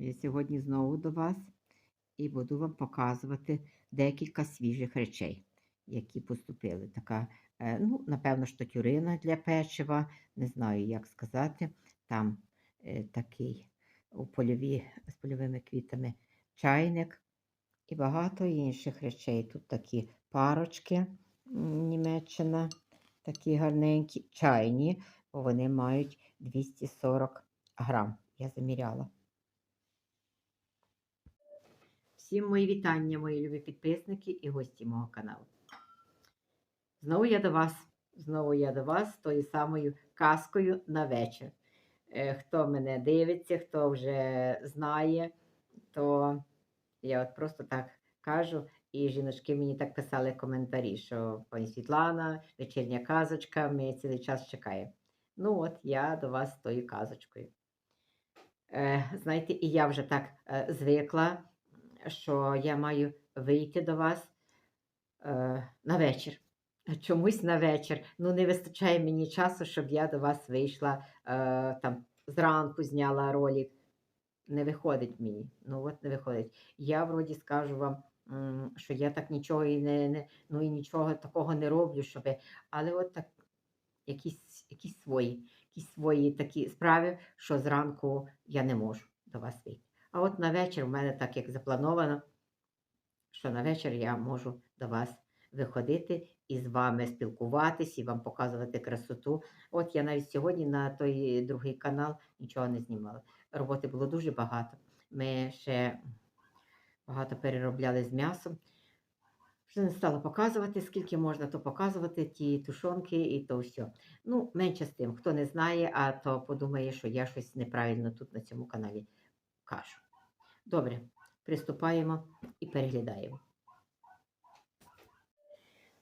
Я сьогодні знову до вас і буду вам показувати декілька свіжих речей, які поступили. Така, е, ну, напевно, що тюрина для печива, не знаю, як сказати. Там е, такий у польові, з польовими квітами чайник і багато інших речей. Тут такі парочки Німеччина, такі гарненькі, чайні, бо вони мають 240 грам. Я заміряла. Всім мої вітання, мої любі підписники і гості мого каналу. Знову я до вас, знову я до вас з тою самою казкою на вечір. Е, Хто мене дивиться, хто вже знає, то я от просто так кажу. І жіночки мені так писали коментарі, що пані Світлана, вечірня казочка, ми цілий час чекаємо. Ну, от я до вас з тою казочкою. Е, знаєте, і я вже так е, звикла, що я маю вийти до вас е, на вечір. Чомусь на вечір. Ну, не вистачає мені часу, щоб я до вас вийшла е, там зранку, зняла ролик. Не виходить мені. Ну, от не виходить. Я вроді скажу вам, що я так нічого і не, не ну, і нічого такого не роблю, щоб. Але от так якісь, якісь свої, якісь свої такі справи, що зранку я не можу до вас вийти. А от на вечір в мене так як заплановано, що на вечір я можу до вас виходити і з вами спілкуватись, і вам показувати красоту. От я навіть сьогодні на той другий канал нічого не знімала. Роботи було дуже багато. Ми ще багато переробляли з м'ясом. Вже не стала показувати, скільки можна то показувати, ті тушонки і то все. Ну, менше з тим, хто не знає, а то подумає, що я щось неправильно тут на цьому каналі кажу. Добре, приступаємо і переглядаємо.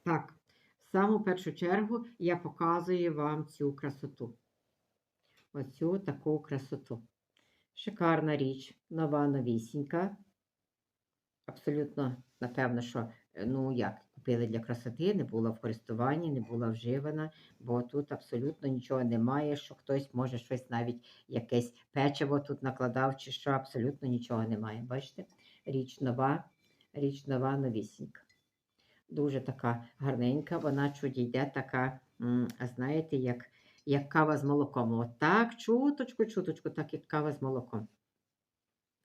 Так, в саму першу чергу я показую вам цю красоту. Оцю таку красоту. Шикарна річ, нова новісінька. Абсолютно, напевно, що, е, ну як, купили для красоти, не була в користуванні, не була вживана, бо тут абсолютно нічого немає, що хтось може щось навіть якесь печиво тут накладав, чи що абсолютно нічого немає. Бачите? Річ нова, річ нова, новісінька. Дуже така гарненька, вона чуді йде така, знаєте, як, як кава з молоком. От так, чуточку, чуточку, так як кава з молоком.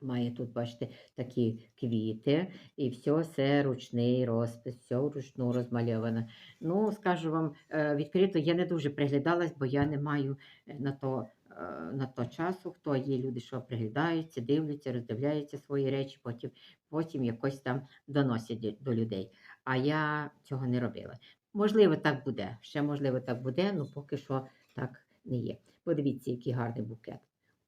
Має тут, бачите, такі квіти, і все це ручний розпис, все вручну розмальовано. Ну, скажу вам е, відкрито, я не дуже приглядалась, бо я не маю е, на то, е, на то часу. Хто є люди, що приглядаються, дивляться, роздивляються свої речі, потім, потім якось там доносять до- до людей. А я цього не робила. Можливо, так буде. Ще можливо, так буде, але поки що так не є. Подивіться, який гарний букет.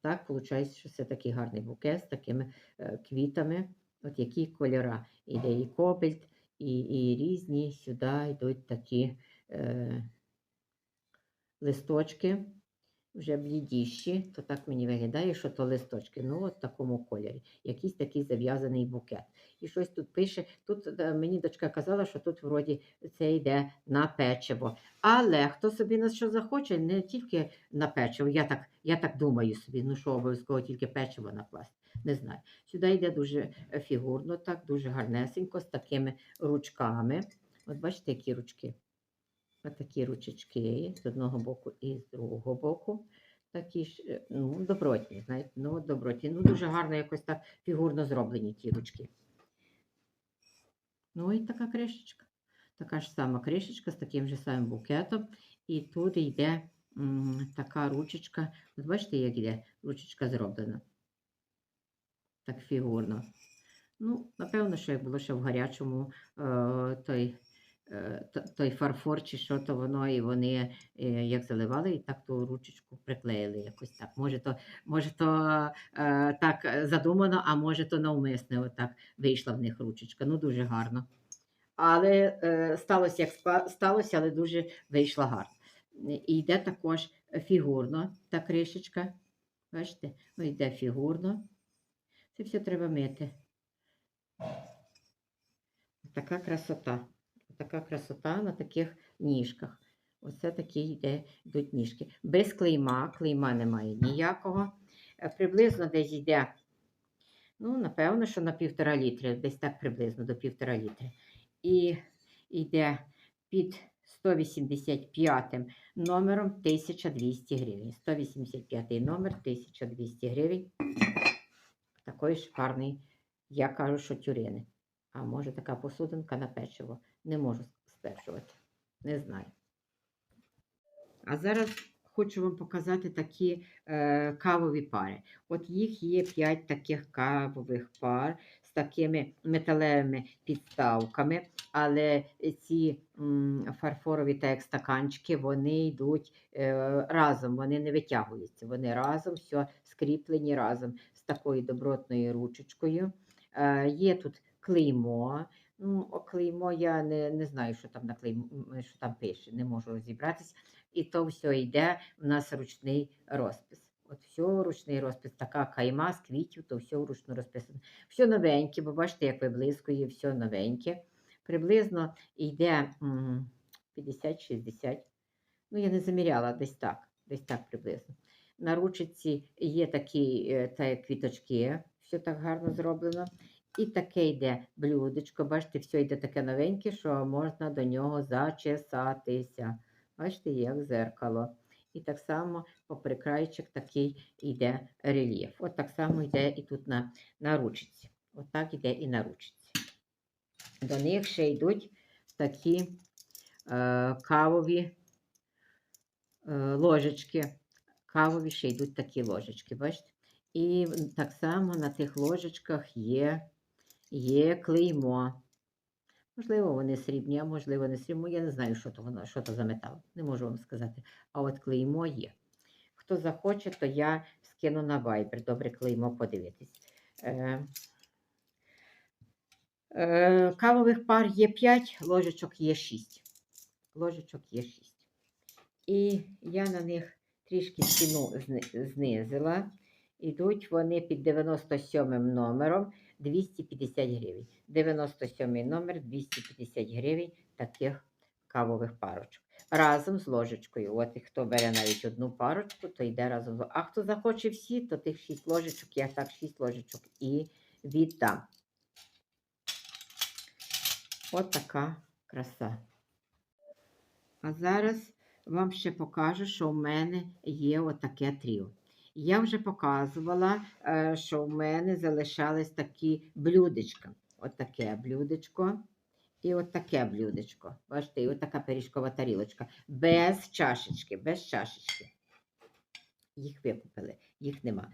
Так, виходить, що це такий гарний букет з такими е, квітами. От які кольора. Іде і кобальт, і, і різні сюди йдуть такі е, листочки, вже блідіші, то так мені виглядає, що то листочки. Ну, от в такому кольорі. Якийсь такий зав'язаний букет. І щось тут пише. Тут е, мені дочка казала, що тут вроді це йде на печиво. Але хто собі на що захоче, не тільки на печиво. Я так, я так думаю собі, ну що обов'язково тільки печиво накласти. Не знаю. Сюди йде дуже фігурно, так, дуже гарнесенько, з такими ручками. От бачите, які ручки. Ось такі ручечки з одного боку і з другого боку. Такі ж, е, ну, добротні, знаєте, ну, добротні. Ну, дуже гарно якось так фігурно зроблені ті ручки. Ну і така кришечка. Така ж сама кришечка з таким же самим букетом. І тут йде м, така ручечка. От бачите, як йде ручечка зроблена. Так фігурно. Ну, напевно, що як було ще в гарячому е, той, той фарфор, чи що то воно, і вони е, як заливали, і так ту ручечку приклеїли якось так. Може, то, може, то е, так е, задумано, а може, то навмисне отак вийшла в них ручечка. Ну, дуже гарно. Але е, сталося, як сталося, але дуже вийшла гарно. І йде також фігурно та кришечка. Бачите, ну, йде фігурно. Це все треба мити. Така красота. Така красота на таких ніжках. Оце такі йде, йдуть ніжки. Без клейма, клейма немає ніякого. Е, Приблизно десь йде Ну, напевно, що на півтора літри, десь так приблизно до півтора літри. І йде під 185 номером 1200 гривень. 185 номер 1200 гривень. Такої шикарний, я кажу, що тюрини. А може така посудинка на печиво. Не можу стверджувати. Не знаю. А зараз хочу вам показати такі е, кавові пари. От їх є 5 таких кавових пар з такими металевими підставками, але ці м, фарфорові та як стаканчики, вони йдуть е, разом, вони не витягуються. Вони разом, все скріплені разом з такою добротною ручечкою. Е, є тут клеймо. Ну, клеймо я не, не знаю, що там на клеймо, що там пише, не можу розібратись. І то все йде в нас ручний розпис. От все ручний розпис, така кайма з квітів, то все вручну розписано. Все новеньке, бо бачите, як виблискує, все новеньке. Приблизно йде м, 50-60. Ну, я не заміряла десь так, десь так приблизно. На ручці є такі е, та квіточки, все так гарно зроблено. І таке йде блюдечко. Бачите, все йде таке новеньке, що можна до нього зачесатися. Бачите, як зеркало. І так само попри крайчик такий йде рельєф. От так само йде і тут на, на ручці. От так йде і на ручці. До них ще йдуть такі е, кавові е, ложечки. Кавові ще йдуть такі ложечки, бачите? І так само на тих ложечках є, є клеймо. Можливо, вони срібні, а можливо, не срібні. Я не знаю, що то воно, що то за метал. Не можу вам сказати. А от клеймо є. Хто захоче, то я скину на Viber. Добре клеймо подивитись. Е, е, кавових пар є 5, ложечок є 6. Ложечок є 6. І я на них трішки ціну знизила. Ідуть вони під 97 номером 250 гривень. 97 номер 250 гривень таких кавових парочок. Разом з ложечкою. От і хто бере навіть одну парочку, то йде разом. з- А хто захоче всі, то тих 6 ложечок, я так 6 ложечок і віддам. От така краса. А зараз вам ще покажу, що в мене є отаке тріо. Я вже показувала, е, що в мене залишались такі блюдечка. Отаке блюдечко і отаке блюдечко. Бачите, і отака пиріжкова тарілочка. Без чашечки, без чашечки. Їх викупили, їх нема.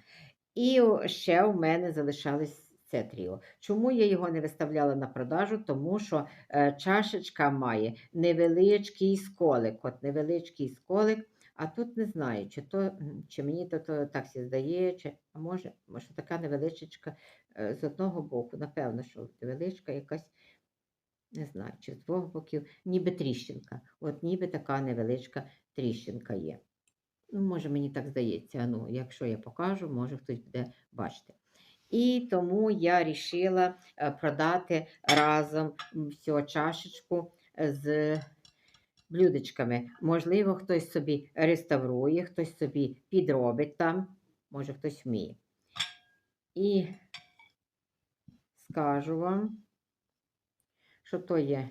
І ще у мене залишались це тріо. Чому я його не виставляла на продажу? Тому що е, чашечка має невеличкий сколик. От невеличкий сколик. А тут не знаю, чи то чи мені то, то так сі здає, чи а може, може така невеличечка е, з одного боку, напевно, що невеличка якась, не знаю, чи з двох боків, ніби тріщинка. От ніби така невеличка тріщинка є. Ну, може, мені так здається. Ну, якщо я покажу, може хтось буде бачити. І тому я вирішила продати разом всю чашечку з блюдечками. Можливо, хтось собі реставрує, хтось собі підробить там, може хтось вміє. І скажу вам, що то є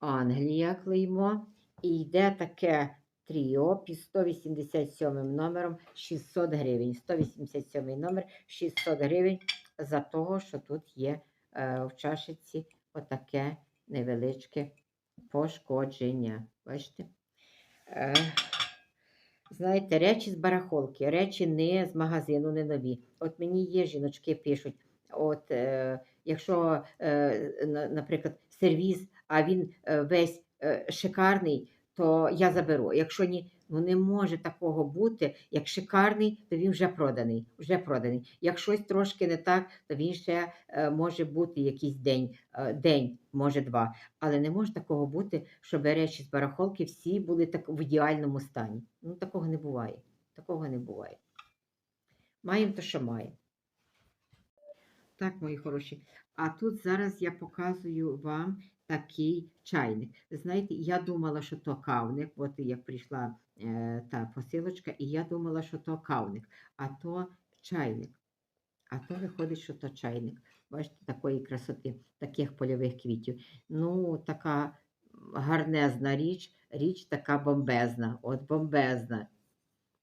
Англія клеймо, і йде таке тріо під 187 номером 600 гривень. 187 номер 600 гривень за того, що тут є е, в чашиці отаке невеличке пошкодження. Бачите? Е, знаєте, речі з барахолки, речі не з магазину, не нові. От мені є жіночки пишуть, от е, якщо, е, наприклад, сервіз, а він е, весь е, шикарний, то я заберу. Якщо ні, ну не може такого бути, як шикарний, то він вже проданий. Вже проданий. Як щось трошки не так, то він ще е, може бути якийсь день, е, день, може два. Але не може такого бути, щоб речі з барахолки всі були так в ідеальному стані. Ну такого не буває. Такого не буває. Маємо то, що маємо. Так, мої хороші. А тут зараз я показую вам такий чайник. Знаєте, я думала, що то кавник, от як прийшла е, та посилочка, і я думала, що то кавник, а то чайник. А то виходить, що то чайник. Бачите, такої красоти, таких польових квітів. Ну, така гарнезна річ, річ така бомбезна. От бомбезна,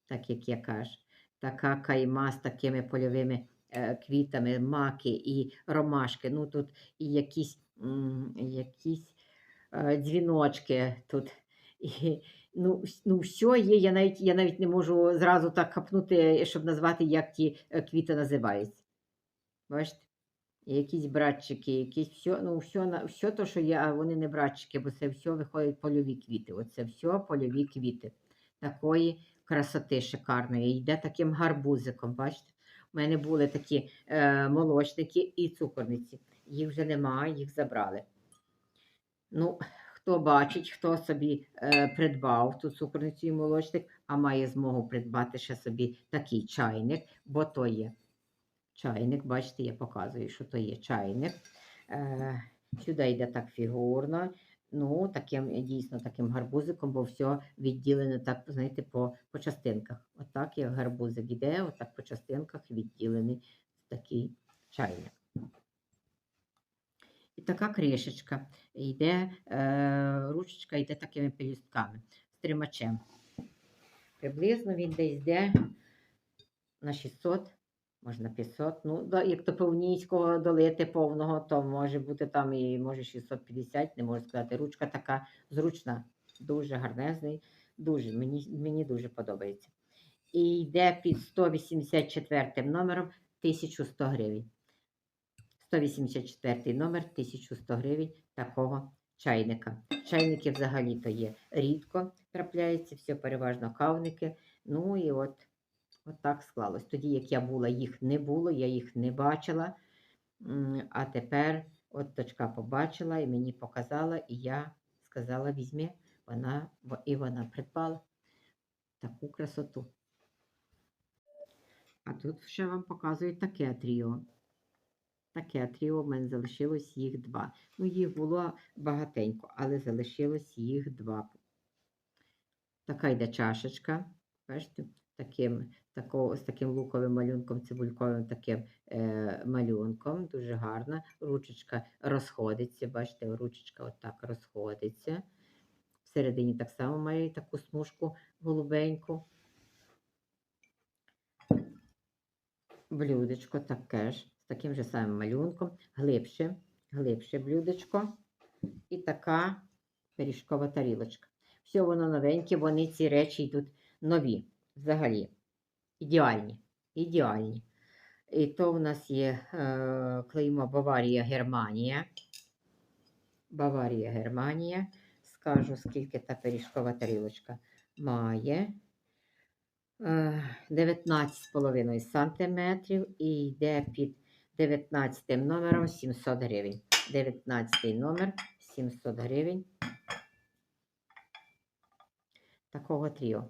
так як я кажу. Така кайма з такими польовими е, квітами, маки і ромашки. Ну, тут і якісь, якісь е, дзвіночки тут. Ну, ну, все є. Я навіть, я навіть не можу зразу так хапнути, щоб назвати, як ті е, квіти називаються. Бачите? Якісь братчики, якісь все, ну, все, все то, що є, а вони не братчики, бо це все виходять польові квіти. Оце все польові квіти. Такої красоти шикарної. Йде таким гарбузиком, бачите? У мене були такі е, молочники і цукорниці. Їх вже немає, їх забрали. Ну, хто бачить, хто собі е, придбав ту цукорницю і молочник, а має змогу придбати ще собі такий чайник, бо то є чайник. Бачите, я показую, що то є чайник. Е, сюди йде так фігурно. Ну, таким дійсно таким гарбузиком, бо все відділене так, знаєте, по, по частинках. Отак, як гарбузик іде, отак по частинках відділений такий чайник. І така кришечка. Йде, е, ручечка йде такими пелюстками, з тримачем. Приблизно він десь йде на 600, можна 500. Ну, як то повністього долити повного, то може бути там і може 650, не можу сказати. Ручка така зручна, дуже гарнезний, дуже, мені, мені дуже подобається. І йде під 184 номером 1100 гривень. 184 номер 1100 гривень такого чайника. Чайники взагалі-то є рідко трапляються, все переважно кавники. Ну і от, от так склалось. Тоді, як я була, їх не було, я їх не бачила. А тепер от дочка побачила і мені показала, і я сказала: візьми, вона, і вона придбала таку красоту. А тут ще вам показують таке тріо. Таке тріо в мене залишилось їх два. Ну, їх було багатенько, але залишилось їх два. Така йде чашечка. Бачите, таким, тако, з таким луковим малюнком, цибульковим таким е, малюнком. Дуже гарна. Ручечка розходиться. Бачите, ручечка отак розходиться. Всередині так само має таку смужку голубеньку. Блюдечко таке ж, таким же самим малюнком, глибше, глибше блюдечко і така пиріжкова тарілочка. Все воно новеньке, вони ці речі йдуть нові, взагалі. Ідеальні. Ідеальні. І то в нас є е, клеймо Баварія Германія. Баварія Германія. Скажу, скільки та пиріжкова тарілочка має. Е, 19,5 сантиметрів і йде під 19 номером 700 гривень. 19 номер 700 гривень. Такого тріо.